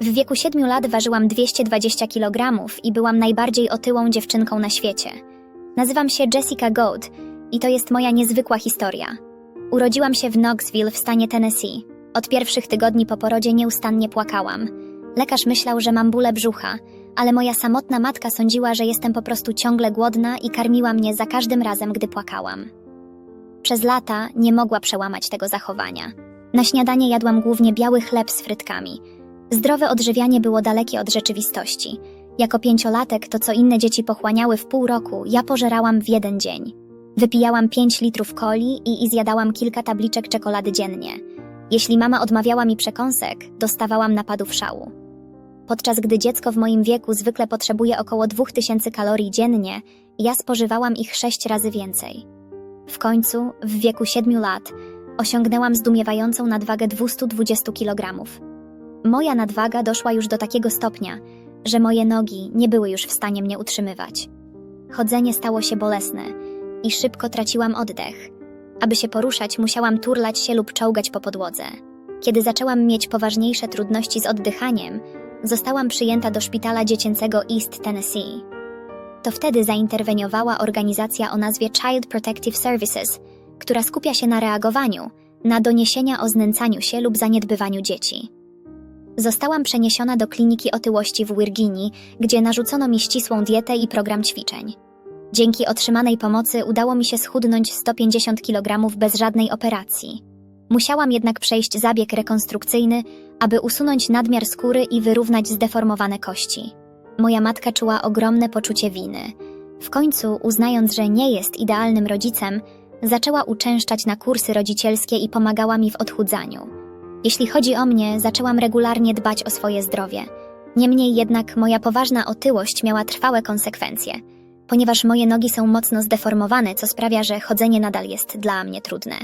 W wieku 7 lat ważyłam 220 kg i byłam najbardziej otyłą dziewczynką na świecie. Nazywam się Jessica Gold i to jest moja niezwykła historia. Urodziłam się w Knoxville w stanie Tennessee. Od pierwszych tygodni po porodzie nieustannie płakałam. Lekarz myślał, że mam bóle brzucha, ale moja samotna matka sądziła, że jestem po prostu ciągle głodna i karmiła mnie za każdym razem, gdy płakałam. Przez lata nie mogła przełamać tego zachowania. Na śniadanie jadłam głównie biały chleb z frytkami. Zdrowe odżywianie było dalekie od rzeczywistości. Jako pięciolatek to, co inne dzieci pochłaniały w pół roku, ja pożerałam w jeden dzień. Wypijałam 5 litrów coli i, i zjadałam kilka tabliczek czekolady dziennie. Jeśli mama odmawiała mi przekąsek, dostawałam napadów szału. Podczas gdy dziecko w moim wieku zwykle potrzebuje około 2000 kalorii dziennie, ja spożywałam ich 6 razy więcej. W końcu, w wieku 7 lat, osiągnęłam zdumiewającą nadwagę 220 kg. Moja nadwaga doszła już do takiego stopnia, że moje nogi nie były już w stanie mnie utrzymywać. Chodzenie stało się bolesne i szybko traciłam oddech. Aby się poruszać, musiałam turlać się lub czołgać po podłodze. Kiedy zaczęłam mieć poważniejsze trudności z oddychaniem, zostałam przyjęta do szpitala dziecięcego East Tennessee. To wtedy zainterweniowała organizacja o nazwie Child Protective Services, która skupia się na reagowaniu na doniesienia o znęcaniu się lub zaniedbywaniu dzieci. Zostałam przeniesiona do kliniki otyłości w Virginii, gdzie narzucono mi ścisłą dietę i program ćwiczeń. Dzięki otrzymanej pomocy udało mi się schudnąć 150 kg bez żadnej operacji. Musiałam jednak przejść zabieg rekonstrukcyjny, aby usunąć nadmiar skóry i wyrównać zdeformowane kości. Moja matka czuła ogromne poczucie winy. W końcu, uznając, że nie jest idealnym rodzicem, zaczęła uczęszczać na kursy rodzicielskie i pomagała mi w odchudzaniu. Jeśli chodzi o mnie, zaczęłam regularnie dbać o swoje zdrowie. Niemniej jednak moja poważna otyłość miała trwałe konsekwencje, ponieważ moje nogi są mocno zdeformowane, co sprawia, że chodzenie nadal jest dla mnie trudne.